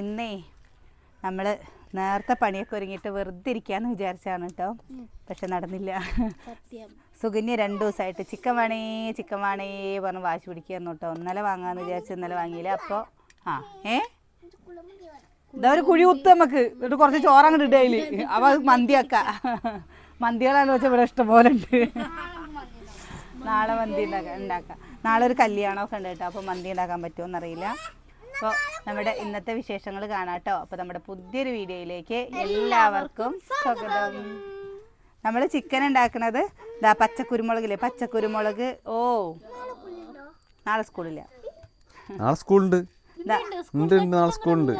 ഇന്നേ നമ്മൾ നേരത്തെ പണിയൊക്കെ ഒരുങ്ങിയിട്ട് വെറുതെ ഇരിക്കാന്ന് വിചാരിച്ചാണ് കേട്ടോ. പക്ഷെ നടന്നില്ല. സുകന്യ രണ്ട് ദിവസമായിട്ട് ചിക്കൻ വേണേ ചിക്കൻ വേണേ പറഞ്ഞ് വാശി പിടിക്കുന്നു കേട്ടോ. ഇന്നലെ വാങ്ങാന്ന് വിചാരിച്ച് ഇന്നലെ വാങ്ങിയില്ല. അപ്പോൾ ആ ഏ? ഇതാ ഒരു കുഴി കുത്ത് നമുക്ക്. എന്നിട്ട് കുറച്ച് ചോറങ്ങോട്ട് ഇടുക അതിൽ. അപ്പോൾ അത് മന്തിയാക്ക. മന്തികളാന്ന് വെച്ചാൽ ഇവിടെ ഇഷ്ടംപോലെ ഉണ്ട്. നാളെ മന്തി ഉണ്ടാക്കാം ഉണ്ടാക്കാം. നാളെ ഒരു കല്യാണമൊക്കെ ഉണ്ട് കേട്ടോ. അപ്പോൾ മന്തി ഉണ്ടാക്കാൻ പറ്റുമോ എന്നറിയില്ല. അപ്പോൾ നമ്മുടെ ഇന്നത്തെ വിശേഷങ്ങൾ കാണാട്ടോ. കേട്ടോ അപ്പോൾ നമ്മുടെ പുതിയൊരു വീഡിയോയിലേക്ക് എല്ലാവർക്കും സ്വാഗതം. നമ്മൾ ചിക്കൻ ഉണ്ടാക്കുന്നത് ഇതാ പച്ചക്കുരുമുളകില്ലേ? പച്ചക്കുരുമുളക്. ഓ. നാളെ സ്കൂളില്ല. നാളെ സ്കൂളുണ്ട്. ഉണ്ട് ഉണ്ട് നാളെ സ്കൂളുണ്ട്?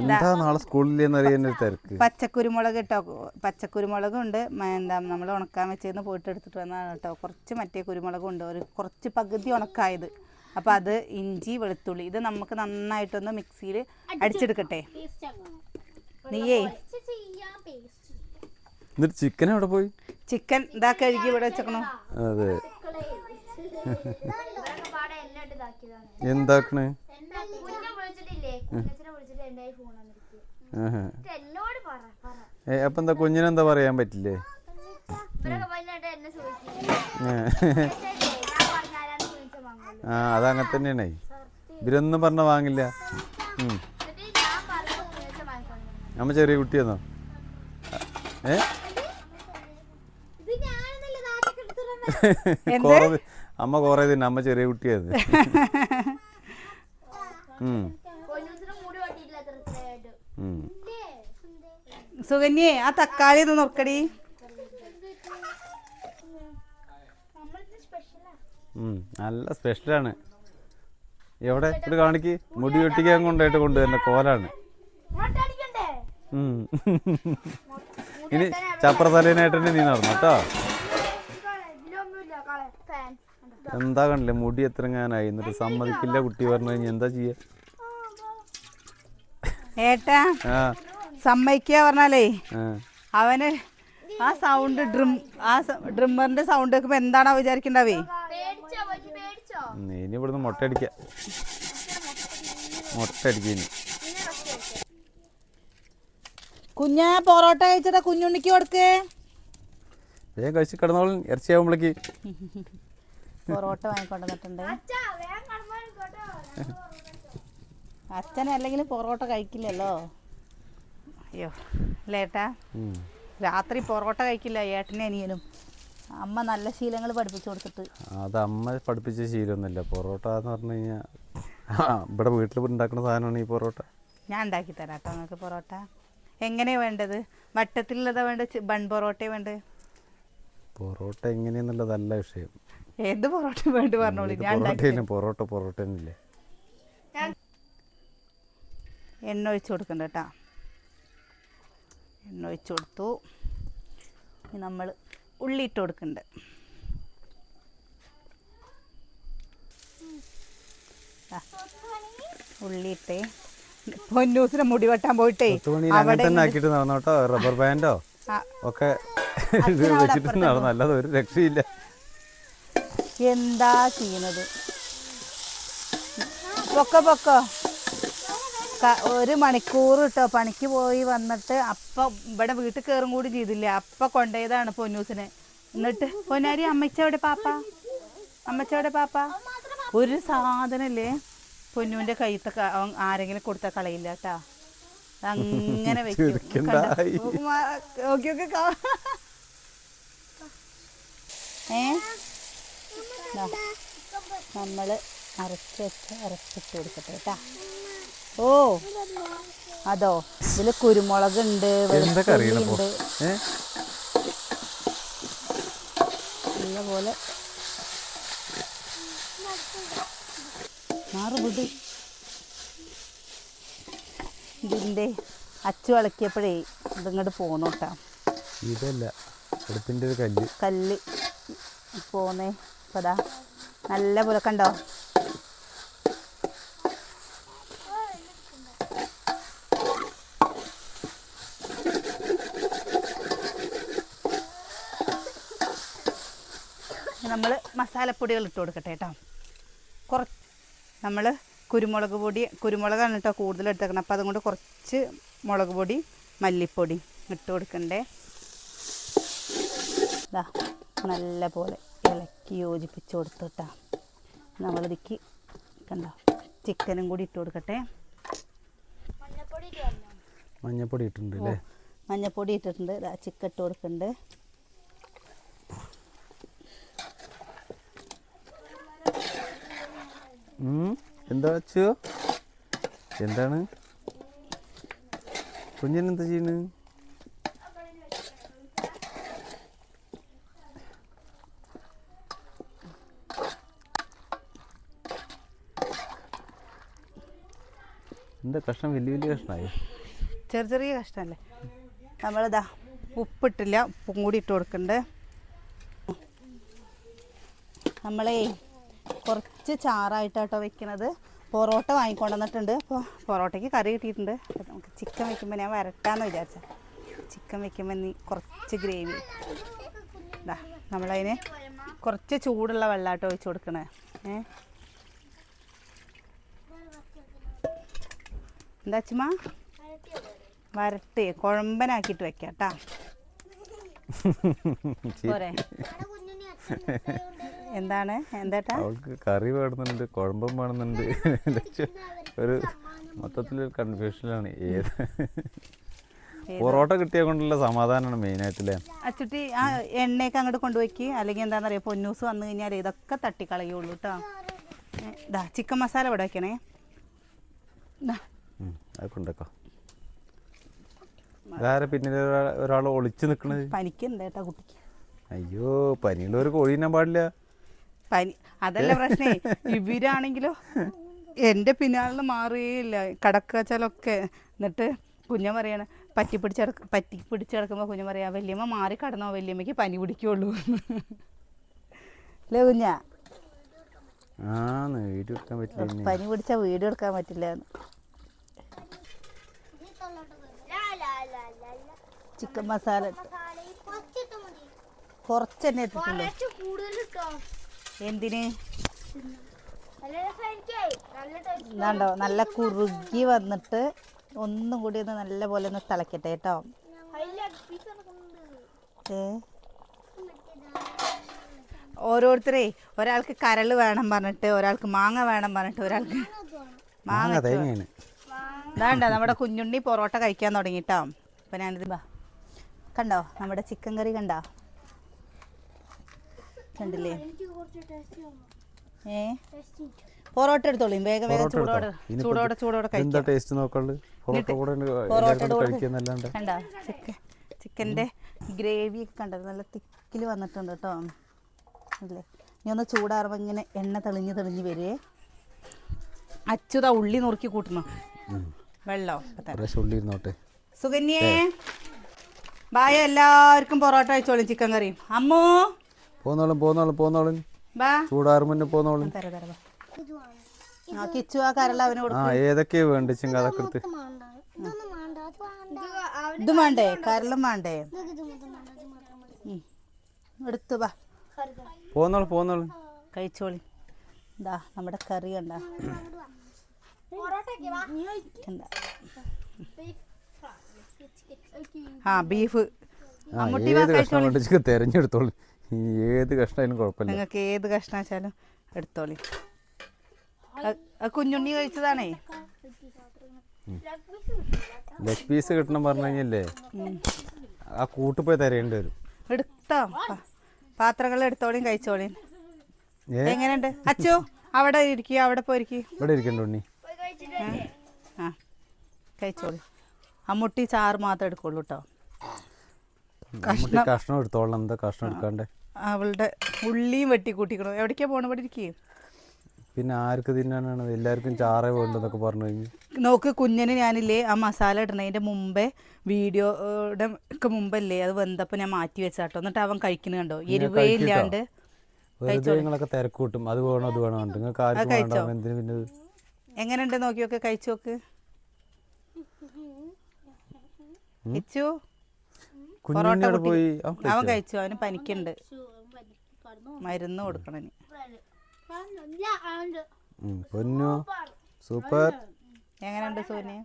എന്താ നാളെ സ്കൂളിലെന്ന് അറിയാൻ ഒരു തിരക്ക്. പച്ചക്കുരുമുളക് കേട്ടോ പച്ചക്കുരുമുളകും ഉണ്ട് എന്താ നമ്മൾ ഉണക്കാൻ വെച്ചേന്ന് പോയിട്ട് എടുത്തിട്ട് വന്നതാണ് കേട്ടോ കുറച്ച് മറ്റേ കുരുമുളകും ഉണ്ട് ഒരു കുറച്ച് പകുതി ഉണക്കായത്. അപ്പോൾ അത് ഇഞ്ചി വെളുത്തുള്ളി ഇത് നമുക്ക് നന്നായിട്ടൊന്ന് മിക്സിയിൽ അടിച്ചെടുക്കട്ടെ. നീയേ. എന്നിട്ട് ചിക്കൻ എവിടെ പോയി? ചിക്കൻ ഇതാ കഴുകി ഇവിടെ വെച്ചേക്കണോ. അതെ. എന്താക്കണേ? ഏ അപ്പൊ എന്താ കുഞ്ഞിനെന്താ പറയാൻ പറ്റില്ലേ? ഏ. ആ അതങ്ങനെ തന്നെയാണേ. ഇവരൊന്നും പറഞ്ഞ വാങ്ങില്ല. അമ്മ ചെറിയ കുട്ടിയെന്നോ ഏ? കൊറേ അമ്മ കൊറേ തന്നെ അമ്മ ചെറിയ കുട്ടിയത്. സുഗന്യേ സുകന്യേ ആ തക്കാളി ഒന്ന് നോക്കടി നല്ല സ്പെഷ്യലാണ് എവിടെ? ഇവിടെ കാണിക്ക്. മുടി വെട്ടിക്കാൻ കൊണ്ടായിട്ട് കൊണ്ടുവരുന്ന കോലാണ്. ഇനി ചപ്രതലേനായിട്ട് തന്നെ നീ നടന്നു കേട്ടോ? എന്താ കണ്ടില്ലേ? മുടി എത്രങ്ങാനായി? എന്നിട്ട് സമ്മതിക്കില്ല കുട്ടി പറഞ്ഞു കഴിഞ്ഞാൽ എന്താ ചെയ്യാ? ഏട്ടാ സമ്മതിക്കുക പറഞ്ഞാലേ. അവന് ആ സൗണ്ട് ഡ്രിം ആ ഡ്രിമ്മറിന്റെ സൗണ്ട് കേൾക്കുമ്പോ എന്താണോ വിചാരിക്കണ്ടാവേ? ഉം, ഇനി ഇവിടുന്ന് മുട്ട അടിക്ക. മുട്ട അടിക്ക ഇനി കുഞ്ഞാ പൊറോട്ട കഴിച്ചതാ കുഞ്ഞുണ്ണിക്ക് കൊടുക്കേ. വേഗം കഴിച്ച് കിടന്നോളും. ഇറച്ചിയാവുമ്പോഴേക്ക് പൊറോട്ട വാങ്ങിക്കൊണ്ടുവന്നിട്ടുണ്ട്. അച്ഛാ വേഗം കടന്നു അച്ഛൻ അല്ലെങ്കിൽ പൊറോട്ട കഴിക്കില്ലല്ലോ. അയ്യോ ലേട്ടാ രാത്രി പൊറോട്ട കഴിക്കില്ല ഏട്ടനെ അനിയനും. അമ്മ നല്ല ശീലങ്ങൾ പഠിപ്പിച്ചു കൊടുത്തിട്ട്. അത് അമ്മ പഠിപ്പിച്ച ശീലമൊന്നുമില്ല. പൊറോട്ട എന്ന് പറഞ്ഞു കഴിഞ്ഞാൽ ഇവിടെ വീട്ടിൽ ഉണ്ടാക്കുന്ന സാധനമാണ് ഈ പൊറോട്ട. ഞാൻ ഉണ്ടാക്കി തരാം കേട്ടോ നിങ്ങൾക്ക് പൊറോട്ട. എങ്ങനെയാ വേണ്ടത്? വട്ടത്തിലുള്ളതാ വേണ്ട ബൺ പൊറോട്ട വേണ്ടത്? പൊറോട്ട എങ്ങനെയെന്നുള്ളതല്ല വിഷയം. ഏത് പൊറോട്ട വേണ്ട പറഞ്ഞോളൂ. ഞാൻ പൊറോട്ടയിലും പൊറോട്ട പൊറോട്ട തന്നെയല്ലേ. എണ്ണ ഒഴിച്ച് കൊടുക്കണ്ട കേട്ടോ. എണ്ണ ഒഴിച്ച് കൊടുത്തു. നമ്മൾ ഉള്ളി ഇട്ട് കൊടുക്കുന്നുണ്ട് ഉള്ളിട്ടേ പൊന്നൂസിനെ മുടി വെട്ടാൻ പോയിട്ടേ തന്നെ ആക്കിയിട്ട് നടന്നു റബ്ബർ ബാൻഡോ ഒക്കെ വെച്ചിട്ട് നടന്നു? അല്ലാതെ ഒരു രക്ഷയില്ല. എന്താ ചെയ്യുന്നത് പൊക്കോ പൊക്കോ. ഒരു മണിക്കൂർ കേട്ടോ പണിക്ക് പോയി വന്നിട്ട് അപ്പ ഇവിടെ വീട്ടിൽ കയറും കൂടി ചെയ്തില്ല അപ്പ കൊണ്ടുപോയതാണ് പൊന്നൂസിനെ. എന്നിട്ട് പൊന്നാരി അമ്മച്ചവിടെ പാപ്പ? അമ്മച്ചവിടെ പാപ്പ? ഒരു സാധനല്ലേ? പൊന്നൂന്റെ കയ്യത്തെ ആരെങ്കിലും കൊടുത്താൽ കളയില്ല കേട്ടാ അങ്ങനെ വെക്കും. ഏ? നമ്മൾ നമ്മൾ അരച്ച് വെച്ച് അരച്ചിട്ട് കൊടുക്കട്ടെ കേട്ടാ ഓ അതോ? ഇതിൽ കുരുമുളക് ഉണ്ട് ഉണ്ട് ഇതിന്റെ അച്ചു വളക്കിയപ്പോഴേ ഇതിങ്ങോട്ട് പോന്നു കേട്ടാ ഇതല്ല അടുപ്പിന്റെ ഒരു കല്ല്. കല്ല് പോന്നേ. അപ്പതാ നല്ല പോലെ കണ്ടോ നമ്മൾ മസാലപ്പൊടികൾ ഇട്ട് കൊടുക്കട്ടെ കേട്ടോ. കുറ നമ്മൾ കുരുമുളക് പൊടി കുരുമുളകാണ് കേട്ടോ കൂടുതൽ എടുത്തേക്കണം അപ്പോൾ അതുകൊണ്ട് കുറച്ച് മുളക് പൊടി മല്ലിപ്പൊടി ഇട്ട് കൊടുക്കണ്ടേ. ഇതാ നല്ല പോലെ ഇളക്കി യോജിപ്പിച്ച് കൊടുത്തിട്ടാ നമ്മളിതിക്ക് കണ്ടോ ചിക്കനും കൂടി ഇട്ട് കൊടുക്കട്ടെ. മഞ്ഞപ്പൊടി ഇട്ട് മഞ്ഞപ്പൊടി ഇട്ടിട്ടുണ്ട് മഞ്ഞപ്പൊടി ഇട്ടിട്ടുണ്ട്. ഇതാ ചിക്കൻ ഇട്ട് കൊടുക്കുന്നുണ്ട് എന്താ വെച്ചു? എന്താണ്? കുഞ്ഞിനെന്താ ചെയ്യണ്? എന്താ കഷ്ണം? വലിയ വലിയ കഷ്ണമായി ചെറിയ ചെറിയ കഷ്ണമല്ലേ നമ്മളിതാ ഉപ്പിട്ടില്ല ഉപ്പും കൂടി ഇട്ട് കൊടുക്കണ്ടേ. നമ്മളേ കുറച്ച് ചാറായിട്ടാട്ടോ വെക്കുന്നത് പൊറോട്ട വാങ്ങിക്കൊണ്ടുവന്നിട്ടുണ്ട്. അപ്പോൾ പൊറോട്ടയ്ക്ക് കറി കിട്ടിയിട്ടുണ്ട്. അപ്പോൾ നമുക്ക് ചിക്കൻ വെക്കുമ്പോൾ ഞാൻ വരട്ടാന്ന് വിചാരിച്ച. ചിക്കൻ വെക്കുമ്പോൾ നീ കുറച്ച് ഗ്രേവി. ഇതാ നമ്മളതിന് കുറച്ച് ചൂടുള്ള വെള്ളമാട്ടോ ഒഴിച്ച് കൊടുക്കണേ. ഏ? എന്താ ചുമ്മാ വരട്ട്. കുഴമ്പനാക്കിയിട്ട് വെക്കാം കേട്ടാ പോരെ. എന്താണ്? എന്താട്ടാ? അവൾക്ക് കറി വേണമെന്നുണ്ട് കുഴമ്പം വേണമെന്നുണ്ട്. ഒരു മൊത്തത്തിലൊരു കൺഫ്യൂഷനിലാണ് ഏത് പൊറോട്ട കിട്ടിയ കൊണ്ടുള്ള സമാധാനമാണ് മെയിൻ മെയിനായിട്ടില്ലേ അച്ചുട്ടി ആ എണ്ണയൊക്കെ അങ്ങോട്ട് കൊണ്ടുപോയിക്ക്. അല്ലെങ്കിൽ എന്താണെന്ന് അറിയാം പൊന്നൂസ് വന്നു കഴിഞ്ഞാൽ ഇതൊക്കെ തട്ടിക്കളയുള്ളൂ കേട്ടോ ഇതാ ചിക്കൻ മസാല ഇവിടെ ഇതാരെ പിന്നിൽ ഒരാൾ ഒളിച്ചു നിൽക്കണത് പനിക്ക് എന്താ കുട്ടിക്ക്? അയ്യോ കോഴി തിന്നാൻ പാടില്ല. പനി അതല്ല പ്രശ്നേ. ഇവരാണെങ്കിലോ എന്റെ പിന്നാളിൽ മാറുകയില്ല കടക്കച്ചാലൊക്കെ എന്നിട്ട് കുഞ്ഞ പറയാണ് പറ്റി പിടിച്ചടക്ക പറ്റി പിടിച്ച് കിടക്കുമ്പോൾ കുഞ്ഞു പറയാ വല്യമ്മ മാറി കടന്നോ വല്യമ്മയ്ക്ക് പനി പിടിക്കുള്ളൂ. അല്ലേ കുഞ്ഞ? എടുക്കാൻ പറ്റില്ല ഇനി. പനി പിടിച്ച വീട് എടുക്കാൻ പറ്റില്ല. നീ ലാ, ലാ, ലാ, ലാ, ലാ. ചിക്കൻ മസാല കുറച്ച് തന്നെ ഇട്ടിട്ടുള്ളൂ കുറച്ച് കൂടുതൽ ഇട്ടോ. എന്തിന്? ണ്ടോ. നല്ല taste. ഇതാണ്ടോ നല്ല കുറുകി വന്നിട്ട് ഒന്നും കൂടി ഒന്ന് നല്ല പോലെ ഒന്ന് തിളക്കട്ടെ കേട്ടോ. ഓരോരുത്തരേ ഒരാൾക്ക് കരൾ വേണം പറഞ്ഞിട്ട് ഒരാൾക്ക് മാങ്ങ വേണം പറഞ്ഞിട്ട് ഒരാൾക്ക് മാങ്ങ വേണ്ട ഇതാണ്ട നമ്മുടെ കുഞ്ഞുണ്ണി പൊറോട്ട കഴിക്കാൻ തുടങ്ങിട്ടോ. അപ്പൊ ഞാനിത് ബാ. കണ്ടോ നമ്മുടെ ചിക്കൻ കറി കണ്ടോ? കണ്ടില്ലേ? എനിക്ക് കുറച്ച് ടേസ്റ്റ് വേണം. ഏ? ടേസ്റ്റ് പൊറോട്ട എടുത്തോളൂ വേഗം വേഗം ചൂടോടെ ചൂടോടെ ചൂടോടെ എന്താ ടേസ്റ്റ് നോക്കാൾ പൊറോട്ട കൂടെ കഴിക്കുന്നല്ലാണ്ട് കണ്ടോ ചിക്കൻ ചിക്കന്റെ ഗ്രേവി ഒക്കെ കണ്ടത് നല്ല തിക്കിൽ വന്നിട്ടുണ്ട് കേട്ടോ. അല്ലേ? ഇനി ഒന്ന് ചൂടാറുമ്പോൾ ഇങ്ങനെ എണ്ണ തെളിഞ്ഞ് തെളിഞ്ഞ് വരുവേ അച്ചുത ഉള്ളി നുറുക്കി കൂട്ടണം വെള്ളോ? സുകന്യേ ബായ എല്ലാവർക്കും പൊറോട്ട കഴിച്ചോളും ചിക്കൻ കറിയും. അമ്മു പോന്നോളും പോന്നോളും പോന്നോളും. ബാ. ചൂടാറ് മുന്നേ പോന്നോളും. തരാ തരാ ബാ. ആ കിച്ചു ആ കരള അവന് ആ കൊടുക്കും ഏതൊക്കെയാ അതൊക്കെ എടുത്ത് വേണ്ട ഇതൊന്നും വേണ്ട അത് വേണ്ട. ഇതും വേണ്ടേ? കരളും വേണ്ടേ. എടുത്തു ബാ കറി. പോന്നോളും പോന്നോളും. കഴിച്ചോളി. ഇതാ നമ്മുടെ കറി കണ്ട. വാ. Okay. ആ ബീഫ്. തെരഞ്ഞെടുത്തോളൂ. ഏത് കഷ്ണമായാലും കുഴപ്പമില്ല. നിങ്ങൾക്ക് ഏത് കഷ്ണം വെച്ചാലും എടുത്തോളി. കുഞ്ഞുണ്ണി കഴിച്ചതാണേ. ലെഗ് പീസ് കിട്ടണം പറഞ്ഞു കഴിഞ്ഞല്ലേ? ആ കൂട്ട് പോയി തരേണ്ടി വരും. എടുത്തോ. പാത്രങ്ങൾ എടുത്തോളിയും കഴിച്ചോളിയും എങ്ങനെയുണ്ട്? അച്ചോ അവിടെ ഇരിക്കുക അവിടെ പോയിരിക്കുക ഇവിടെ ഇരിക്കണ്ട ഉണ്ണി. ആ കഴിച്ചോളി. അമ്മുട്ടി ചാറ് മാത്രം എടുക്കുള്ളൂ കേട്ടോ കഷ്ണം എടുത്തോളാം എന്താ കഷ്ണം എടുക്കാണ്ട്? അവളുടെ ഉള്ളിയും വെട്ടി കൂട്ടിക്കണോ എവിടേക്കാ പോണ ഇവിടെ ഇരിക്കുക പിന്നെ ആർക്ക് തിന്നാനാണ്? എല്ലാവർക്കും ചാറേ വേണ്ടെന്നൊക്കെ പറഞ്ഞു കഴിഞ്ഞു. നോക്ക് കുഞ്ഞിന് ഞാനില്ലേ ആ മസാല ഇടണതിന്റെ മുമ്പേ വീഡിയോയുടെ ഒക്കെ മുമ്പല്ലേ? അത് വെന്തപ്പോൾ ഞാൻ മാറ്റി വെച്ചാട്ടോ. എന്നിട്ട് അവൻ കഴിക്കുന്നത് കണ്ടോ? എരിവേ. ഇല്ലാണ്ട് വെറുതെ നിങ്ങളൊക്കെ തിരക്ക് കൂട്ടും. അത് വേണോ അത് വേണോ നിങ്ങൾക്ക് ആർക്കും വേണ്ട? എന്തിനു പിന്നെ? എങ്ങനെയുണ്ട്? നോക്കി നോക്ക് കഴിച്ചു നോക്ക് കുട്ടി- പോയി അവൻ കഴിച്ചോ? അവന് പനിക്കുണ്ട്. മരുന്ന് കൊടുക്കണം പൊന്നു? സൂപ്പർ. എങ്ങനെയുണ്ട് സോനിയ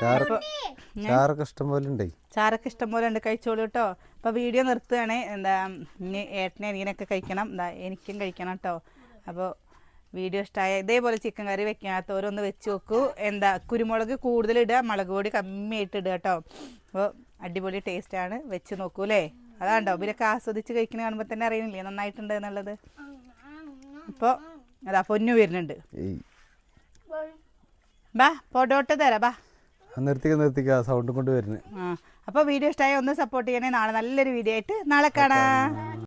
ചാറൊക്കെ ചാറൊക്കെ ഇഷ്ടം പോലെ ഉണ്ട്? ചാറൊക്കെ ഇഷ്ടം പോലെ ഉണ്ട് കഴിച്ചോളൂ കേട്ടോ. അപ്പോൾ വീഡിയോ നിർത്തുകയാണ്. എന്താ ഇനി ഏട്ടനെ അനിയനൊക്കെ കഴിക്കണം. എന്താ എനിക്കും കഴിക്കണം കേട്ടോ. അപ്പോൾ വീഡിയോ ഇഷ്ടമായ ഇതേപോലെ ചിക്കൻ കറി വെക്കാത്തവരൊന്ന് വെച്ച് നോക്കൂ. എന്താ കുരുമുളക് കൂടുതൽ ഇടുക മുളക് പൊടി കമ്മിയായിട്ട് ഇടുക കേട്ടോ. അപ്പോൾ അടിപൊളി ടേസ്റ്റാണ് വെച്ച് നോക്കൂ അല്ലേ അതാണ്ടോ? ഇവരൊക്കെ ആസ്വദിച്ച് കഴിക്കുന്ന കാണുമ്പോൾ തന്നെ അറിയുന്നില്ലേ നന്നായിട്ടുണ്ട് എന്നുള്ളത്. അപ്പോൾ അതാ പൊന്നു വരുന്നുണ്ട്. ബാ പൊടോട്ട് തരാം ബാ. നിർത്തിക്ക നിർത്തിക്ക. സൗണ്ട് കൊണ്ട് വരുന്നത് അപ്പോൾ വീഡിയോ ഇഷ്ടമായ ഒന്ന് സപ്പോർട്ട് ചെയ്യണേ. നാളെ നല്ലൊരു വീഡിയോ ആയിട്ട് നാളെ കാണാം.